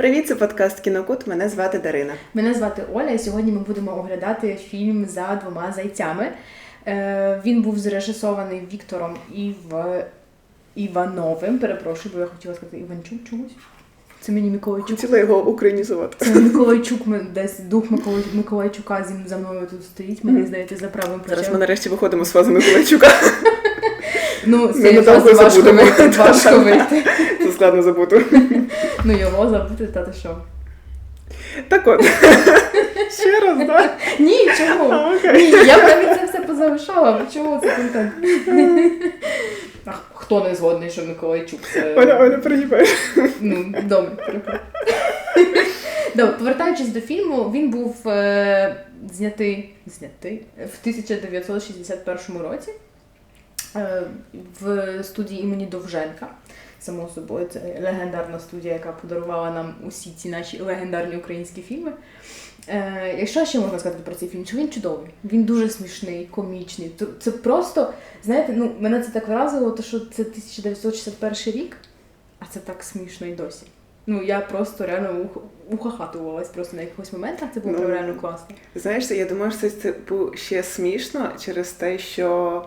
Привіт, це подкаст Кінокут. Мене звати Дарина. Мене звати Оля, і сьогодні ми будемо оглядати фільм за двома зайцями. Е, Він був зрежисований Віктором Ів... Івановим. Перепрошую, бо я хотіла сказати Іванчук чомусь. Це мені Миколайчук. Хотіла його українізувати. Це Миколайчук, десь дух Миколай... Миколайчука зі за мною тут стоїть, мені здається, за правим Зараз ми нарешті виходимо з фази Миколайчука. Ну, фази важко вийти. Це складно забути. Ну його забути, та ти що? Так от. Ще раз, так? Ні, чому? А, окей. Ні, я б навіть це все позалишала, чому це контент? А хто не згодний, що Миколайчук це. Оля, Оля, пригибаєш. Ну, добре. Добре, повертаючись до фільму, він був е, знятий, знятий в 1961 році е, в студії імені Довженка. Само собою, це легендарна студія, яка подарувала нам усі ці наші легендарні українські фільми. Е, якщо ще можна сказати про цей фільм, що він чудовий, він дуже смішний, комічний. Це просто, знаєте, ну мене це так вразило, то що це 1961 рік, а це так смішно і досі. Ну я просто реально ух- ухахатувалась просто на якихось моментах. Це було Ну, реально класно. Знаєш, я думаю, що це типу, ще смішно через те, що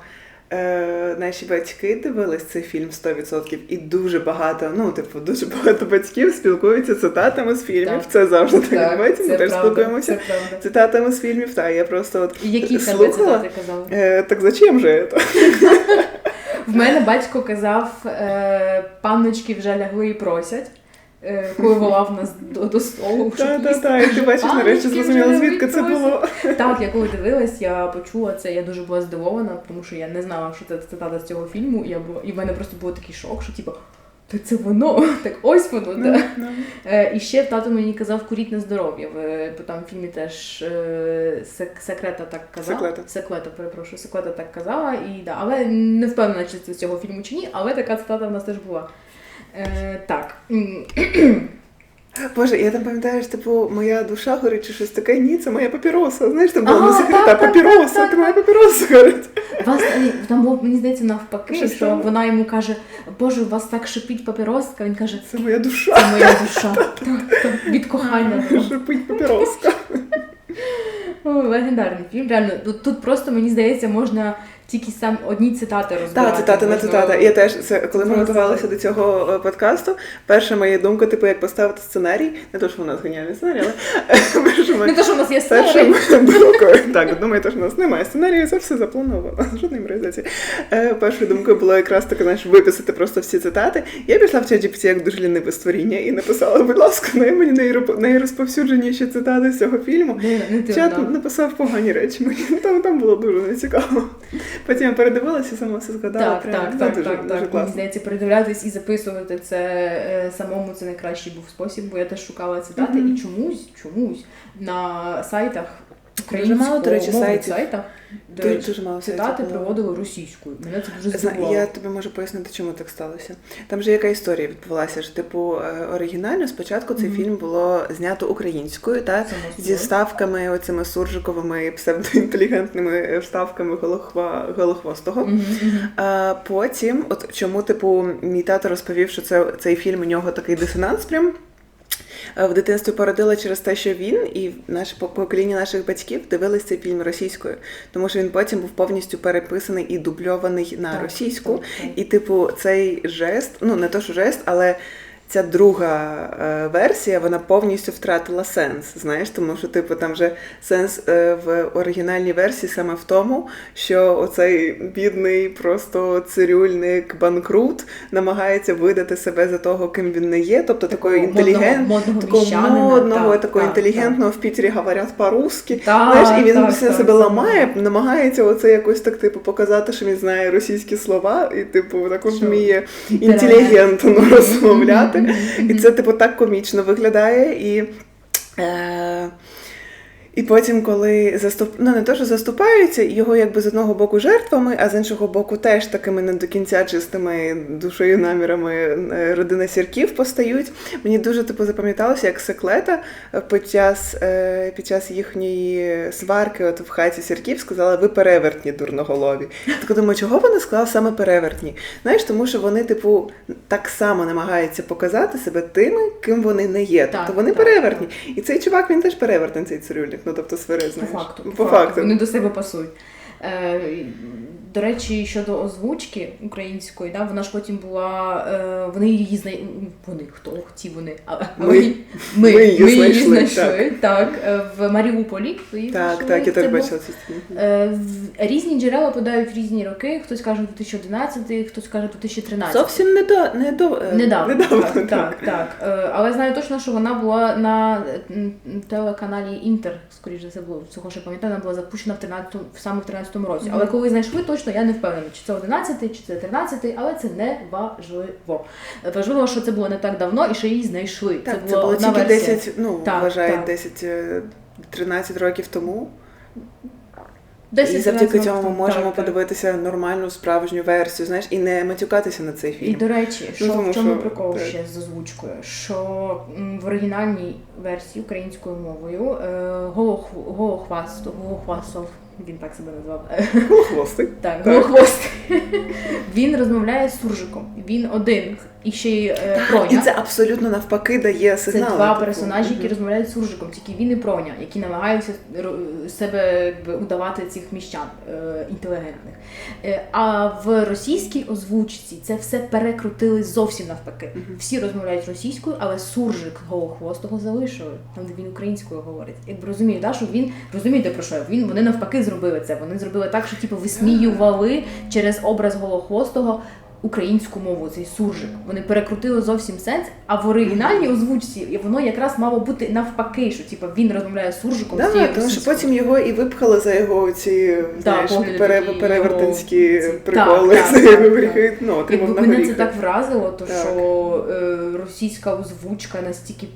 е, наші батьки дивились цей фільм 100% і дуже багато, ну, типу, дуже багато батьків спілкуються цитатами з фільмів. Так. Це завжди так відбувається. Ми теж правда, спілкуємося Це цитатами з фільмів. Та я просто от І які слухала. цитати казали? Е, так зачем же це? В мене батько казав, е, панночки вже лягли і просять, коли волав нас до, до столу. щоб Та, та, і ти бачиш, нарешті зрозуміла, звідки це було. Так, я коли дивилась, я почула це, я дуже була здивована, тому що я не знала, що це цитата з цього фільму. І, я була, і в мене просто був такий шок, що типу, то це воно, так ось воно. Ну, Да. ну. Е, і ще тато мені казав куріть на здоров'я. Бо там в фільмі теж е, сек- секрета так казала. Секлета. Секлета, перепрошую, секлета так казала, і да, але не впевнена, чи це з цього фільму чи ні, але така цитата в нас теж була. Е, так. Боже, я там пам'ятаю, що типу моя душа горить чи щось таке. Ні, це моя папіроса. Знаєш, там була Ага, не секрета, папіроса, так, ти моя папіроса горить. Вас там було, мені здається, навпаки, Що що вона йому каже: Боже, у вас так шипить папіроска. Він каже, Це моя душа. це моя душа. Так, так, від кохання. Шипить папіроска. Легендарний фільм. Реально, тут просто мені здається, можна тільки сам одні цитати розбирати. Так, цитата на цитата. Я теж це коли ми готувалися до цього е, подкасту. Перша моя думка, типу, як поставити сценарій. Не то, що у нас геніальний сценарій, але Не те, що в нас є сценарій. так, думаєте, що в нас немає сценарію, це все заплановано. Жодної імпровізації. Е, першою думкою було якраз таке, знаєш, виписати просто всі цитати. Я пішла в ChatGPT як дуже ліниве створіння і написала, будь ласка, дай мені найрозповсюдженіші цитати з цього фільму. Чат написав погані речі мені. Там було дуже нецікаво. Потім я передивилася, сама все згадала. Так, Прям, так, ну, так, дуже, так, дуже так. Мені здається, передивлятись і записувати це е, самому це найкращий був спосіб, бо я теж шукала цитати Мгм. і чомусь, чомусь на сайтах Дуже мало, до речі, сайтів. сайтах, до Дуже, дуже мало цитати сайтів було. російською. Мене це дуже здивувало. Я тобі можу пояснити, чому так сталося. Там же яка історія відбулася? Ж, типу, е, оригінально спочатку цей Мгм. фільм було знято українською, та зі ставками оцими суржиковими псевдоінтелігентними вставками голохва, голохвостого. Мгм, мгм. А потім, от чому, типу, мій тато розповів, що це цей фільм у нього такий дисонанс прям. В дитинстві породила через те, що він і наше по- покоління наших батьків дивилися цей фільм російською, тому що він потім був повністю переписаний і дубльований на Так, російську. так, так. І, типу, цей жест, ну не то, що жест, але ця друга е, версія, вона повністю втратила сенс. Знаєш, тому що, типу, там вже сенс е, в оригінальній версії саме в тому, що оцей бідний, просто цирюльник, банкрут намагається видати себе за того, ким він не є, тобто Такого інтелігент. модного, модного Такого модного, інтелігентного в Пітері говорять по-русски. Знаєш, і він так, себе так. ламає, намагається оце якось так, типу, показати, що він знає російські слова, і, типу, також вміє інтелігентно розмовляти. І це, типу, так комічно виглядає. І, е, І потім, коли заступ... ну не то, що заступаються, його якби з одного боку жертвами, а з іншого боку, теж такими не до кінця чистими душею намірами е, родина сірків постають. Мені дуже типу запам'яталося, як секлета е, під час, е, під час їхньої сварки, от в хаті сірків, сказала: ви перевертні дурноголові. Так думаю, чого вона сказала саме перевертні? Знаєш, тому що вони, типу, так само намагаються показати себе тими, ким вони не є. Тобто вони так, перевертні. І цей чувак він теж перевертень, цей цирюльник. Ну тобто свири, По факту. По факту. Вони до себе пасують. Е, до речі, щодо озвучки української, да, вона ж потім була. Е, вони її знай... Вони хто? Ті вони. А, Ми. ми, ми, Ми її ми знайшли, знайшли. Так. е, в Маріуполі. її Так, знайшли. так, я Це теж бачила ці стіни. Різні джерела подають різні роки. Хтось каже 2011, хтось каже 2013. Зовсім не до не до Недавно, недавно, так, так, так. Але знаю точно, що вона була на телеканалі Інтер, скоріш за все було цього, що пам'ятаю, вона була запущена в 13, саме в 13-му році. Але коли знайшли, точно я не впевнена, чи це 11, чи це 13, але це не важливо. Важливо, що це було не так давно і що її знайшли. Так, це була одна тільки версія. 10, ну, Так, вважають так. 10, е, 13 років тому. 10, і завдяки 13 цьому років, можемо так, так. подивитися нормальну справжню версію, знаєш, і не матюкатися на цей І фільм. до речі, що Ну, тому в чому що, прикол так. ще з озвучкою? Що м, в оригінальній версії українською мовою е, Голохв- Голохвастов, Голохвастов, він так себе назвав. Хвостик. Так, Голохвост. Він розмовляє з суржиком. Він один і ще й е, І це абсолютно навпаки дає Це два типу. персонажі, які розмовляють з суржиком, тільки він і Проня, які намагаються себе якби, удавати цих міщан е, інтелігентних. Е, а в російській озвучці це все перекрутили зовсім навпаки. Всі розмовляють російською, але суржик голохвостого залишили, там де він українською говорить. Якби розумію, да, що він розумієте про що? Він вони навпаки зробили це. Вони зробили так, що типу висміювали через образ голохвостого. Українську мову, цей суржик. Вони перекрутили зовсім сенс, а в оригінальній озвучці воно якраз мало бути навпаки, що типу, він розмовляє з суржиком. Да, тією тому що потім його і випхали за його ці знаєш, погляди пере, такі, його приколи Так, з так, так. Ну, Якби мене це так вразило, то Так. що е, російська озвучка настільки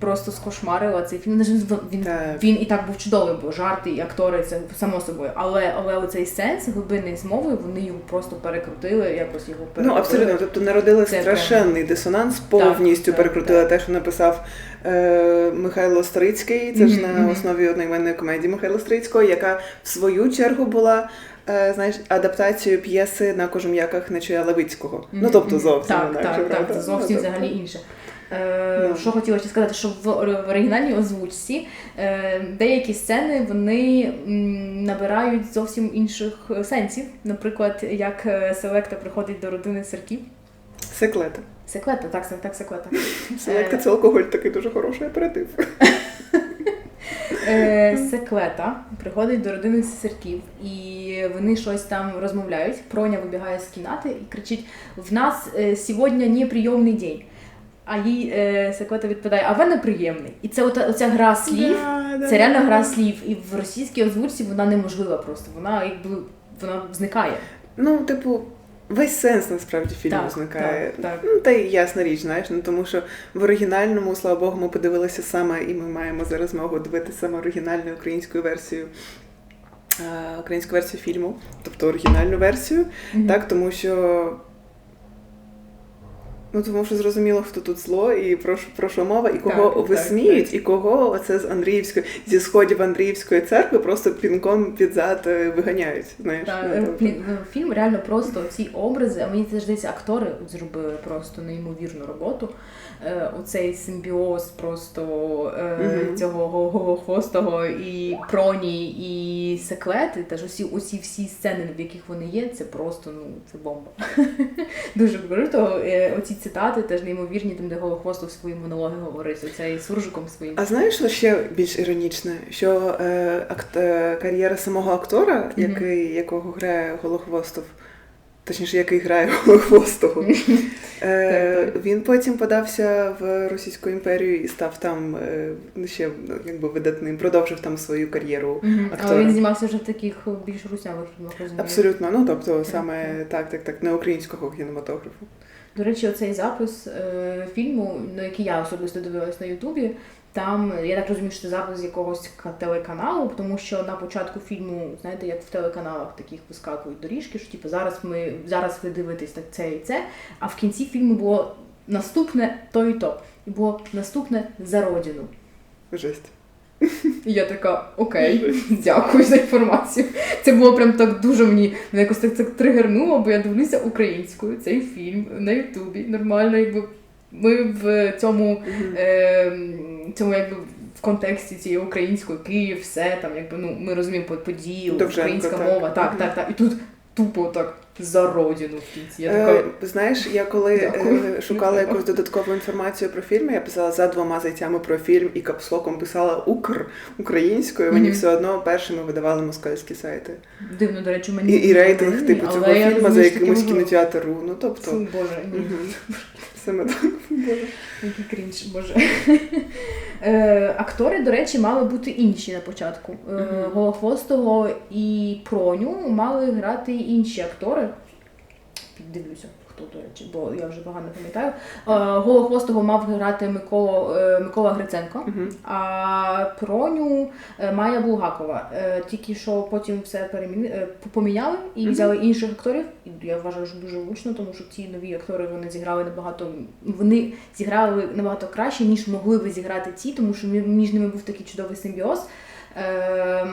просто скошмарила цей фільм. Він, він, Так. він і так був чудовий, бо жарти і актори це само собою. Але але оцей сенс глибинний з мовою, вони його просто перекрутили, якось його Ну, абсолютно. Тобто народили Це страшенний дисонанс, повністю так, перекрутили так. те, що написав е, Михайло Стрицький. Це ж на основі одноіменної комедії Михайла Стрицького, яка в свою чергу була. е, Знаєш, адаптацією п'єси на кожум'яках Нечуя Левицького. Ну тобто зовсім так, інакше, так, так, правда? це зовсім Ну, взагалі інше. Е, Ну. Що хотіла ще сказати, що в, оригінальній озвучці е, деякі сцени вони набирають зовсім інших е, сенсів. Наприклад, як Селекта приходить до родини Сирків. Секлета. Секлета, так, так, секлета. Селекта Е. це алкоголь такий дуже хороший аперитив. Е, Секлета приходить до родини Сирків, і вони щось там розмовляють. Проня вибігає з кімнати і кричить: В нас е, сьогодні неприйомний день. А їй е, Секлета відповідає, а ви неприємний. І це ота, оця гра слів. Да, да, Це реально да. гра слів. І в російській озвучці вона неможлива просто. Вона якби вона зникає. Ну, типу, весь сенс насправді фільму Так, зникає. так, так. Ну, та й ясна річ, знаєш, ну тому що в оригінальному, слава Богу, ми подивилися саме, і ми маємо зараз змогу дивитися саме оригінальну українську версію. е, Українську версію фільму, тобто оригінальну версію, так, тому що. Ну, тому що зрозуміло, хто тут зло, і про, про що мова, і кого Так, висміють, так, і кого оце з Андріївської, зі сходів Андріївської церкви просто пінком під зад е, виганяють. Знаєш, Та, Ну, е, тобто- фільм, ну, реально просто ці образи, а мені це здається, актори зробили просто неймовірну роботу. Е, оцей симбіоз просто Мгм. цього го- голохвостого і проні, і секлети, теж усі, усі всі сцени, в яких вони є, це просто ну це бомба. Дуже круто. Оці цитати теж неймовірні, там де голохвостов свої монологи говорить, оцей суржиком своїм. А знаєш, що ще більш іронічне? Що е, акт, е, кар'єра самого актора, який, якого грає Голохвостов, точніше, який грає Голохвостого, е, він потім подався в Російську імперію і став там е, ще ну, якби видатним, продовжив там свою кар'єру. Мгм. актора. Але він знімався вже в таких більш руснявих фільмах, розумію. Абсолютно, ну тобто саме так, так, так, не українського кінематографу. До речі, оцей запис е, фільму, на який я особисто дивилась на Ютубі. Там я так розумію, що це запис якогось телеканалу, тому що на початку фільму, знаєте, як в телеканалах таких вискакують доріжки, що типу зараз ми зараз ви дивитесь так це і це. А в кінці фільму було наступне то і то. І було наступне за родину. Жесть. І я така, окей, дякую за інформацію. Це було прям так дуже мені мене якось так, так тригернуло, бо я дивлюся українською цей фільм на Ютубі. Нормально, якби ми в цьому, е, цьому якби. В контексті цієї української Київ, все там, якби ну ми розуміємо по- події, Довженко, українська так. мова, так, так, так. І тут тупо так за родину в кінці. Я Е, знаєш, я коли Дякую. е, шукала Не якусь додаткову інформацію про фільми, я писала за двома зайцями про фільм і капслоком писала Укр українською. Мені Мгм. все одно першими видавали москальські сайти. дивно, до речі, мені і рейтинг типу цього фільму за якимось кінотеатру. Ну тобто, Фу, Боже, ні. Саме так. Боже. Який крінж, боже. Е, актори, до речі, мали бути інші на початку. Мгм. Голохвостого і Проню мали грати інші актори. Піддивлюся, хто, до речі, бо я вже погано пам'ятаю. Е, Голохвостого мав грати Микола, е, Микола Гриценко, Мгм. а Проню е, Майя Булгакова. Тільки що потім все переміни... е, поміняли і Мгм. взяли інших акторів. І я вважаю, що дуже влучно, тому що ті нові актори вони зіграли набагато. Вони зіграли набагато краще, ніж могли би зіграти ті, тому що мі- між ними був такий чудовий симбіоз. Е,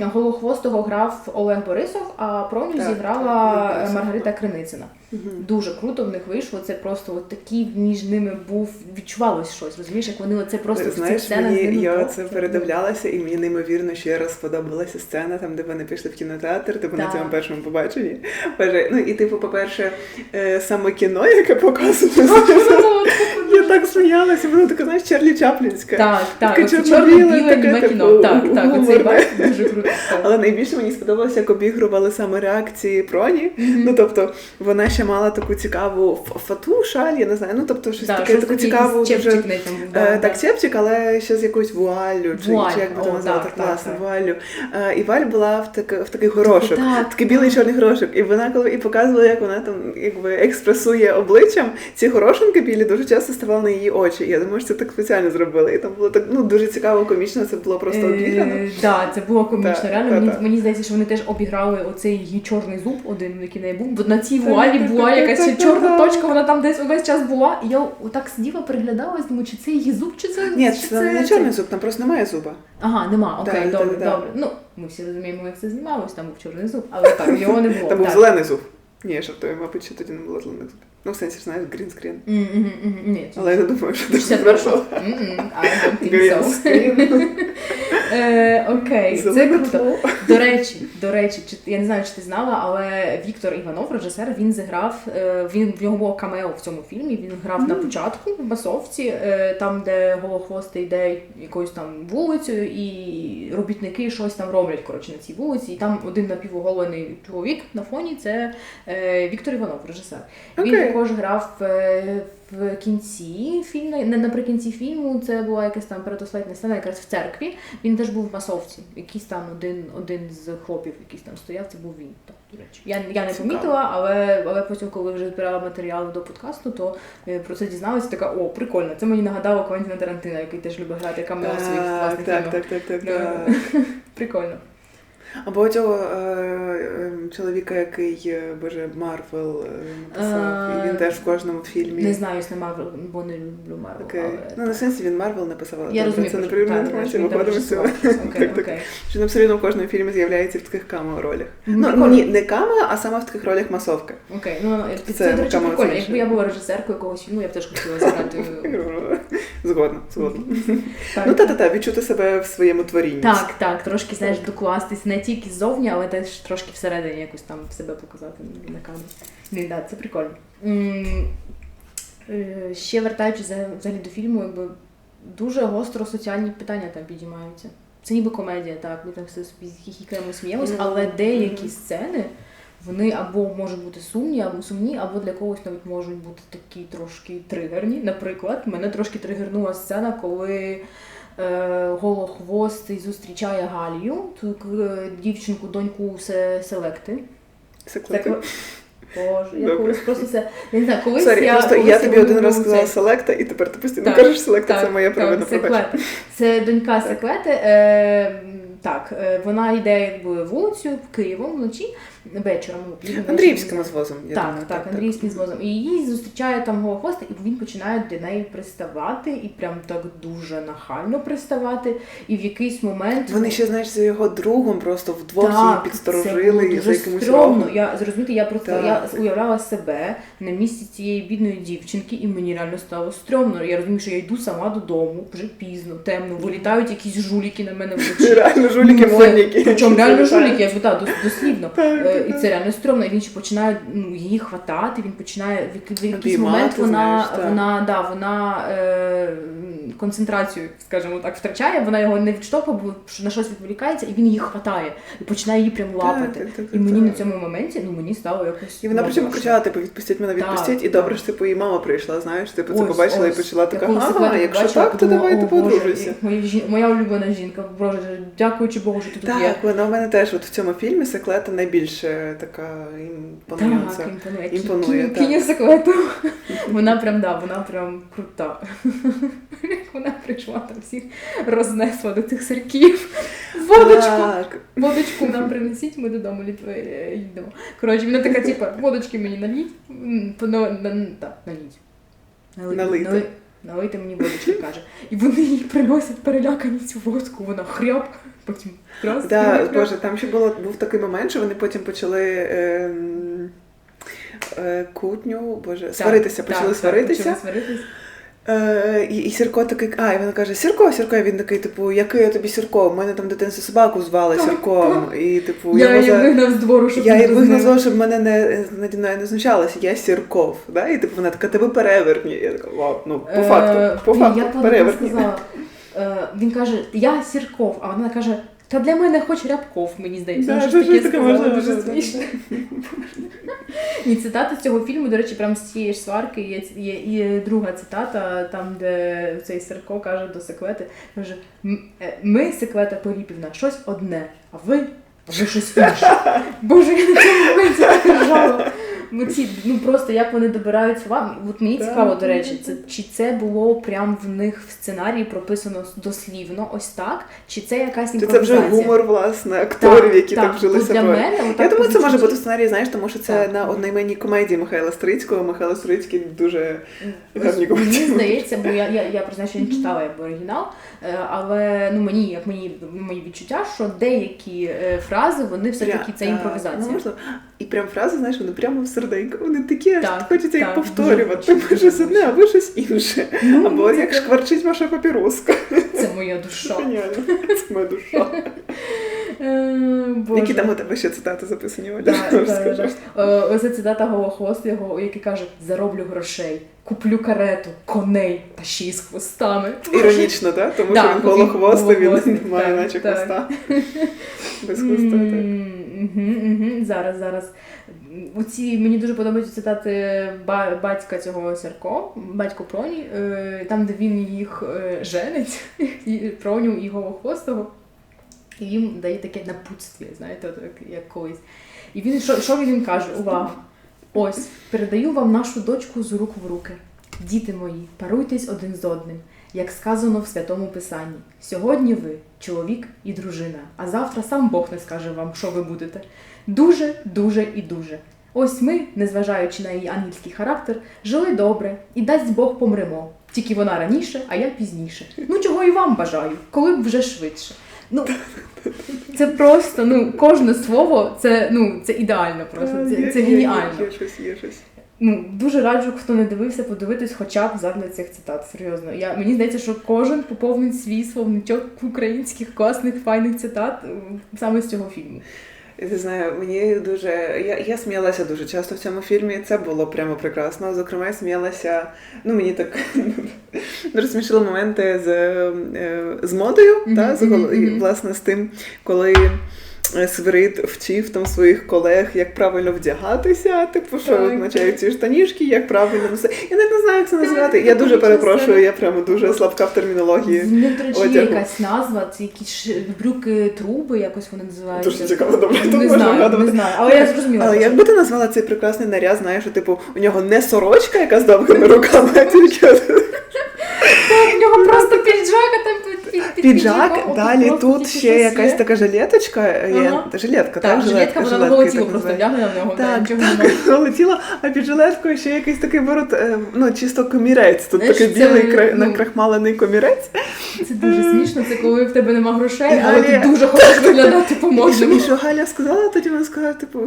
Голохвостого грав Олег Борисов, а Проню зіграла так, Маргарита Криницина. Мгм. Дуже круто в них вийшло. Це просто от такий між ними був відчувалось щось. Розумієш, як вони оце просто в цих Знаєш, сценах мені я це передивлялася, і мені неймовірно ще раз сподобалася сцена, там, де вони пішли в кінотеатр, типу на цьому першому побаченні. Ну і типу, по-перше, е, саме кіно, яке показує. Так сміялася, воно таке, знаєш, Чарлі Чаплінське. Так, так, таке, німе типу. Так, так, оцей гуморне. дуже круто. Але найбільше мені сподобалося, як обігрували саме реакції Проні. Ну тобто вона ще мала таку цікаву фату, шаль, я не знаю. Ну тобто щось таке таку цікаву дуже. Е. Так, чепчик, але ще з якоюсь вуаллю, чи, як би то назвати, класно, вуаллю. Е, І Валь була в, в такий горошок. Такий білий чорний горошок. І вона коли і показувала, як вона там якби експресує обличчям, ці горошинки білі дуже часто ставали на її очі. Я думаю, що це так спеціально зробили. І там було так ну дуже цікаво, комічно, це було просто обіграно. Е, Да, це було комічно. Реально, мені, мені здається, що вони теж обіграли оцей її чорний зуб, один, який в неї був. Бо на цій вуалі була якась так, так, чорна точка, вона там десь увесь час була. І я отак сиділа, приглядалась, думаю, чи це її зуб, чи це. Ні, це не чорний зуб, там просто немає зуба. Ага, нема, окей, добре, так, так. добре. Ну, ми всі розуміємо, як це знімалось, там був чорний зуб, але так, його не було. Там був так. зелений зуб. Ні, жартую, мабуть, ще тоді не було зелених зубів. Ну, в сенсі, знаєш, грінскрін. Ні, Але я не думаю, що це 61-го. М-м, I don't think so. Грінскрін. Е, Окей, це круто. До речі, до речі, я не знаю, чи ти знала, але Віктор Іванов, режисер, він зіграв. е, Він в нього було камео в цьому фільмі. Він грав на початку в масовці, е, там, де голохвостий йде якоюсь там вулицею, і робітники щось там роблять коротше на цій вулиці. І там один напівоголений чоловік на фоні це е, Віктор Іванов, режисер. Він. Також грав в кінці фільму, не наприкінці фільму. Це була якась там передоследня сцена, якраз в церкві. Він теж був в масовці. Якийсь там один, один з хлопів, якийсь там стояв, це був він. Так, до речі. Я, я не Цікаво. помітила, але, але потім, коли вже збирала матеріали до подкасту, то е, про це дізналася. Така о, прикольно. Це мені нагадало Квентіна Тарантино, який теж любить грати камео своїх власних так, так, так, так. Прикольно. Або цього е, е, чоловіка, який е, боже Марвел е, написав, і він теж в кожному фільмі. Не знаю, я Марвел, бо не люблю Марвел. Окей. але Ну, на сенсі він Марвел написав, але Я добре, розумію, це не він там виходимо з цього. Так, так. Що все одно в кожному фільмі з'являється в таких камео-ролях. Ну, ну ні, не камео, а саме в таких ролях масовки. Окей, ну це, Це до речі, прикольно. Якби я була режисеркою якогось фільму, я б теж хотіла зіграти. Згодно. Так. Ну та-та-та, відчути себе в своєму творінні. Так, так, трошки знаєш, докластись не тільки ззовні, але теж трошки всередині якось там себе показати на камері. Блін, да, це прикольно. Е, Ще вертаючись взагалі до фільму, якби дуже гостро соціальні питання там підіймаються. Це ніби комедія, так, ми там все хіхікаємо, сміємось, але деякі сцени. Вони або можуть бути сумні, або сумні, або для когось навіть можуть бути такі трошки тригерні. Наприклад, мене трошки тригернула сцена, коли е, голохвостий зустрічає Галію, ту е, дівчинку, доньку се- селекти. Секлити. Секле- Боже, я Добре. колись просто це. Я не знаю, колись Сорі, я. просто колись я тобі один раз сказала цей- селекта, і тепер ти постійно Так, кажеш селекта, це моя провина пробач. Секлета. Це донька Секлети. Е, так, е, вона йде якби вулицю Києвом вночі, вечором. Андріївським звозом. я Так, думаю, так, андрійським звозом. І її зустрічає там Голохвост, і він починає до неї приставати, і прям так дуже нахально приставати. І в якийсь момент Вони ще, знаєш, з його другом просто вдвох її так, це підсторожили було за якимось стрьомно. Я зрозуміти, я просто Так. я уявляла себе на місці цієї бідної дівчинки, і мені реально стало стрьомно. Я розумію, що я йду сама додому, вже пізно, темно, вилітають якісь жуліки на мене вночі. Реально жуліки Ну, модніки. Причому реально жуліки, я так, дослівно. Так, Е, так, І це реально стрьомно. І він ще починає ну, її хватати, він починає в якийсь Обіймати, момент вона, знаєш, вона, да, вона е, концентрацію, скажімо так, втрачає, вона його не відштовхує, бо що на щось відволікається, і він її хватає і починає її прям лапати. Так, так, так, І мені так. на цьому моменті ну мені стало якось. І вона моторошно. кричала, типу, відпустіть мене, Так, відпустіть. І добре, що типу її мама прийшла, знаєш, типу це Ось, побачила і почала така, ага, якщо побачила, так, то подумала, давайте подружуйся. Моя, моя улюблена жінка, боже, дякуючи Богу, що ти тут є. Так, вона в мене теж от в цьому фільмі Секлета найбільше така імпонується. Так, імпонує. Імпонує, Кі- так. Кіня секрету. Вона прям, да, вона прям крута. Вона прийшла там всіх рознесла до цих сирків. Водочку, Так. водочку нам принесіть, ми додому е, йдемо. Коротше, вона така, типа, водочки мені наліть. Так, наліть. Нали- Налийте. нали- мені водички, каже. І вони їй приносять перелякані цю водку, вона хряп, потім раз, Да, хряп. Боже, там ще було був такий момент, що вони потім почали ем, е, кутню, боже, Так, сваритися, так, почали так, сваритися. почали сваритись. Е, і, і Сірко такий, а, і вона каже, Сірко, Сірко, і він такий, типу, який я тобі Сірко? У мене там дитинці собаку звали Сірком. І типу, Я її вигнав з двору, щоб Я не їх дразнила. визнала, щоб мене не наді мною не знущалося, я Сірков. Да? І типу вона така, тебе перевертні. Я така, вау, ну, по Е, факту, по факту, сказала. Е, Він каже, я Сірков, а вона каже, та для мене хоч Рябков, мені здається. Да, таке сказала, дуже смішно. І цитата з цього фільму, до речі, прям з цієї ж сварки є, є, є друга цитата, там, де цей Серко каже до секвети, каже, е, ми, секвета Поріпівна, щось одне, а ви, а ви щось інше. Боже, я на цьому так ржала. Ну, ці, ну просто як вони добирають слова. От мені цікаво, до речі, це чи це було прям в них в сценарії прописано дослівно, ось так, чи це якась Чи це вже гумор, власне, акторів, які так, бо вжилися для мене. Я думаю, це може бути в сценарії, знаєш, тому що це Так. на одноіменній комедії Михайла Стрицького. Михайло Стрицький дуже гарні Ось Мені здається, бо я, я, я признаю, що не читала якби оригінал, е, але ну мені, як мені мої відчуття, що деякі е, фрази вони все таки це імпровізація. Ну, можливо. І прям фрази, знаєш, вони прямо в серденько. Вони такі, Так, хочеться їх повторювати. дуже щось одне, а ви щось інше. Ну, Або як прям- шкварчить ваша папіроска. Це моя душа. Це моя душа. Е, Боже. Які там у тебе ще цитати записані, Оля? Да, да, да. Е, Оце цитата Голохвост, його, який каже: зароблю грошей, куплю карету, коней та ще й з хвостами. Іронічно, так? Тому Да, що він бо він голохвостий, він голохвостий, має так, наче так. хвоста. Без хвоста, так. Мгм, мгм. Зараз, зараз. Оці мені дуже подобаються цитати батька цього Сірко, батько Проні, е, там, де він їх женить, Проню і Голохвостого, їм дає таке напутствие, знаєте, от як, як колись. І він що, що він каже? Увага! Ось, передаю вам нашу дочку з рук в руки. Діти мої, паруйтесь один з одним, як сказано в святому писанні. Сьогодні ви чоловік і дружина, а завтра сам Бог не скаже вам, що ви будете. Дуже, дуже і дуже. Ось ми, незважаючи на її ангельський характер, жили добре і дасть Бог помремо. Тільки вона раніше, а я пізніше. Ну чого і вам бажаю, коли б вже швидше. Ну це просто ну кожне слово, це ну це ідеально просто. Це, є- це є- геніально. Є щось, є щось. Ну, дуже раджу, хто не дивився, подивитись хоча б задля цих цитат. Серйозно. Я, мені здається, що кожен поповнить свій словничок українських класних файних цитат саме з цього фільму. Я не знаю, мені дуже. Я, я сміялася дуже часто в цьому фільмі. Це було прямо прекрасно. Зокрема, я сміялася. Ну, мені так розсмішили моменти з, е, з модою, Мгм, та, з, власне з тим, коли. Е, Свирид вчив там своїх колег, як правильно вдягатися, типу, що Так, означають ці штанішки, як правильно носити. Я навіть не знаю, як це називати. Я дуже перепрошую, я прямо дуже слабка в термінології. В них, речі, є якась назва, це якісь брюки труби, якось вони називаються. Дуже цікаво, добре, тут Не можна знаю, не але я зрозуміла. Але про як би ти назвала цей прекрасний наряд, знаєш, що типу у нього не сорочка, яка з довгими руками, а тільки в нього просто піджак, а там піджак. Далі тут ще якась така жилеточка. є- Жилетка, Так, жилетка, вона на жилетка, голе тіло просто лягне на нього. Так, так, немає. а під жилеткою ще якийсь такий ворот, е, ну чисто комірець. Тут такий білий ну, накрахмалений комірець. Це дуже смішно, це коли в тебе нема грошей, але ти дуже хочеш виглядати по-можному. і що Галя сказала, тоді вона сказала, типу,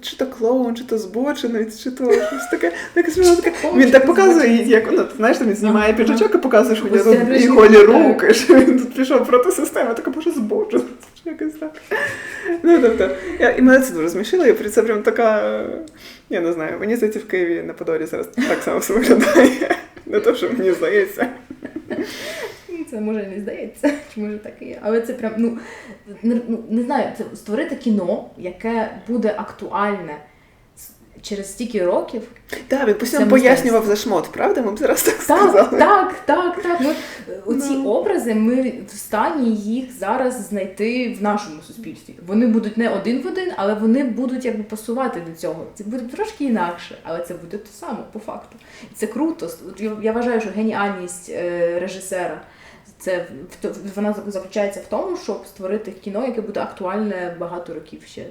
чи, то клоун, чи то збочинець, чи то щось таке. Він так показує, як ну, знаєш, він знімає піджачок і показує, що у нього голі руки, він тут пішов проти системи, така боже чи якось так. Ну, тобто, я, і мене це дуже змішило, і це прям така, я не знаю, мені здається, в Києві на Подолі зараз так само все виглядає. Не то, що мені здається. Ну, Це може не здається, чи може так і є. Але це прям, ну не, ну, не знаю, це створити кіно, яке буде актуальне через стільки років. Так, він постійно пояснював за шмот, правда? Ми б зараз так Так, сказали. так, так, так. Ми, е, оці Ну. образи ми в стані їх зараз знайти в нашому суспільстві. Вони будуть не один в один, але вони будуть якби пасувати до цього. Це буде трошки інакше, але це буде те саме по факту. І це круто. Я- вважаю, що геніальність е, режисера. Це вона заключається в тому, щоб створити кіно, яке буде актуальне багато років ще.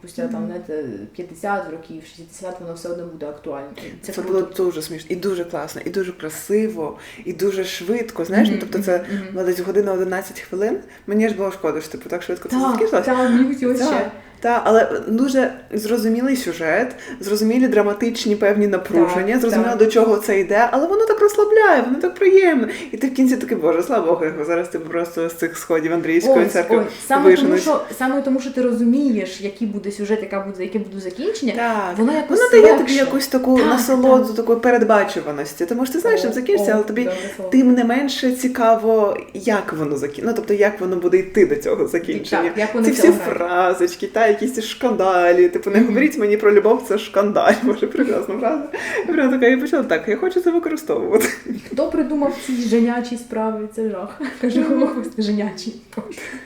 Спустя там знаєте, 50 років, 60 воно все одно буде актуальне. Це, це було дуже смішно, і дуже класно, і дуже красиво, і дуже швидко. Знаєш, ну тобто це mm -hmm. десь година 11 хвилин. Мені ж було шкода, що типу так швидко це Так, закінчилося. так, мені хотілося ще. Та, але дуже зрозумілий сюжет, зрозумілі драматичні певні напруження, Так, зрозуміло так. до чого це йде, але воно так розслабляє, воно так приємно. І ти в кінці такий, боже, слава Богу, його зараз ти просто з цих сходів Андрійської церкви ось. Саме тому, що саме тому, що ти розумієш, який буде сюжет, яка буде, яке буде закінчення, Так. воно якось Воно дає тобі якусь таку Так, насолоду, так. такої передбачуваності. Тому що ти знаєш, чим О, закінчиться, але тобі добре тим не менше цікаво, як воно закінчиться. Ну, тобто, як воно буде йти до цього закінчення. Так, як вони Ці всі фразочки, та якісь шкандалі. Типу, не говоріть мені про любов, це шкандаль. Може, прекрасна фраза. Я прям така, я почала так, я хочу це використовувати. Хто придумав ці женячі справи? Це жах. Кажу, женячі.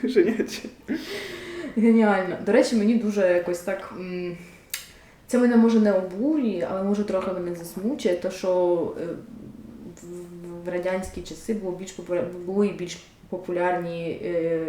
Женячі. Геніально. До речі, мені дуже якось так. Це мене може не обурює, але може трохи мене засмучує, то що е, в- радянські часи було більш популя- були більш популярні е,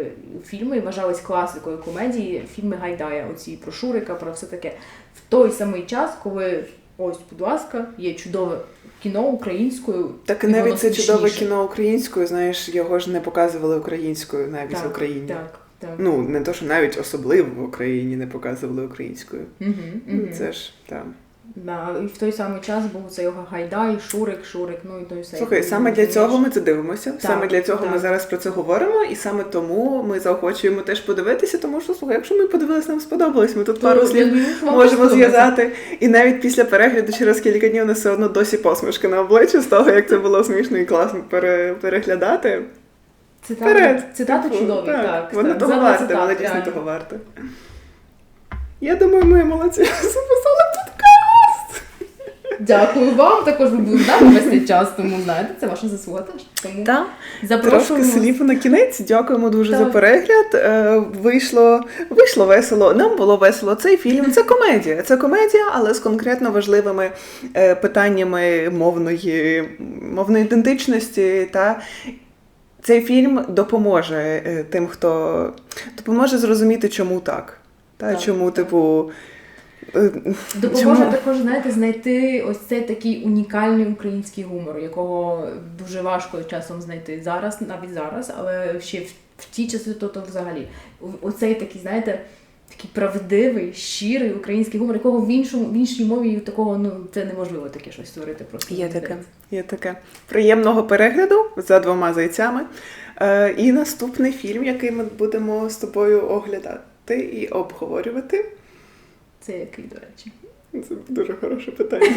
фільми, вважались класикою комедії, фільми Гайдая, оці про Шурика, про все таке. В той самий час, коли ось, будь ласка, є чудове кіно українською. Так і І навіть це чудове кіно українською, знаєш, його ж не показували українською навіть в Україні. Так, так. Ну, не то, що навіть особливо в Україні не показували українською. Угу, Ну, Це ж там. Да, і в той самий час був це його Гайдай, Шурик, Шурик, ну і той все. Слухай, саме для цього ми це дивимося. саме для цього ми зараз про це говоримо, і саме тому ми заохочуємо теж подивитися, тому що слухай, якщо ми подивилися, нам сподобалось, ми тут пару слів можемо зв'язати. І навіть після перегляду через кілька днів у нас все одно досі посмішка на обличчі з того, як це було смішно і класно пере- переглядати. Цитати, Типу, чудові, так. Воно так, того варте, воно дійсно того варте. Я думаю, ми молодці записали подкаст. Дякую вам, також ви були з нами весь цей час, тому знаєте, це ваша заслуга теж. Тому Так. запрошуємо. Трошки слів на кінець. Дякуємо дуже за перегляд. Е, Вийшло, вийшло весело. Нам було весело. Цей фільм це комедія. Це комедія, але з конкретно важливими е, питаннями мовної, мовної ідентичності. Та цей фільм допоможе е, тим, хто допоможе зрозуміти, чому так. Та Так, чому, так. типу. Е, Допоможе чому- також, знаєте, знайти ось цей такий унікальний український гумор, якого дуже важко часом знайти зараз, навіть зараз, але ще в, в ті часи, то, то взагалі. Оцей такий, знаєте, такий правдивий, щирий український гумор, якого в іншому в іншій мові такого ну це неможливо таке щось створити просто. Є таке, є таке. Приємного перегляду за двома зайцями. Е, і наступний фільм, який ми будемо з тобою оглядати і обговорювати. Це який, до речі. Це дуже хороше питання.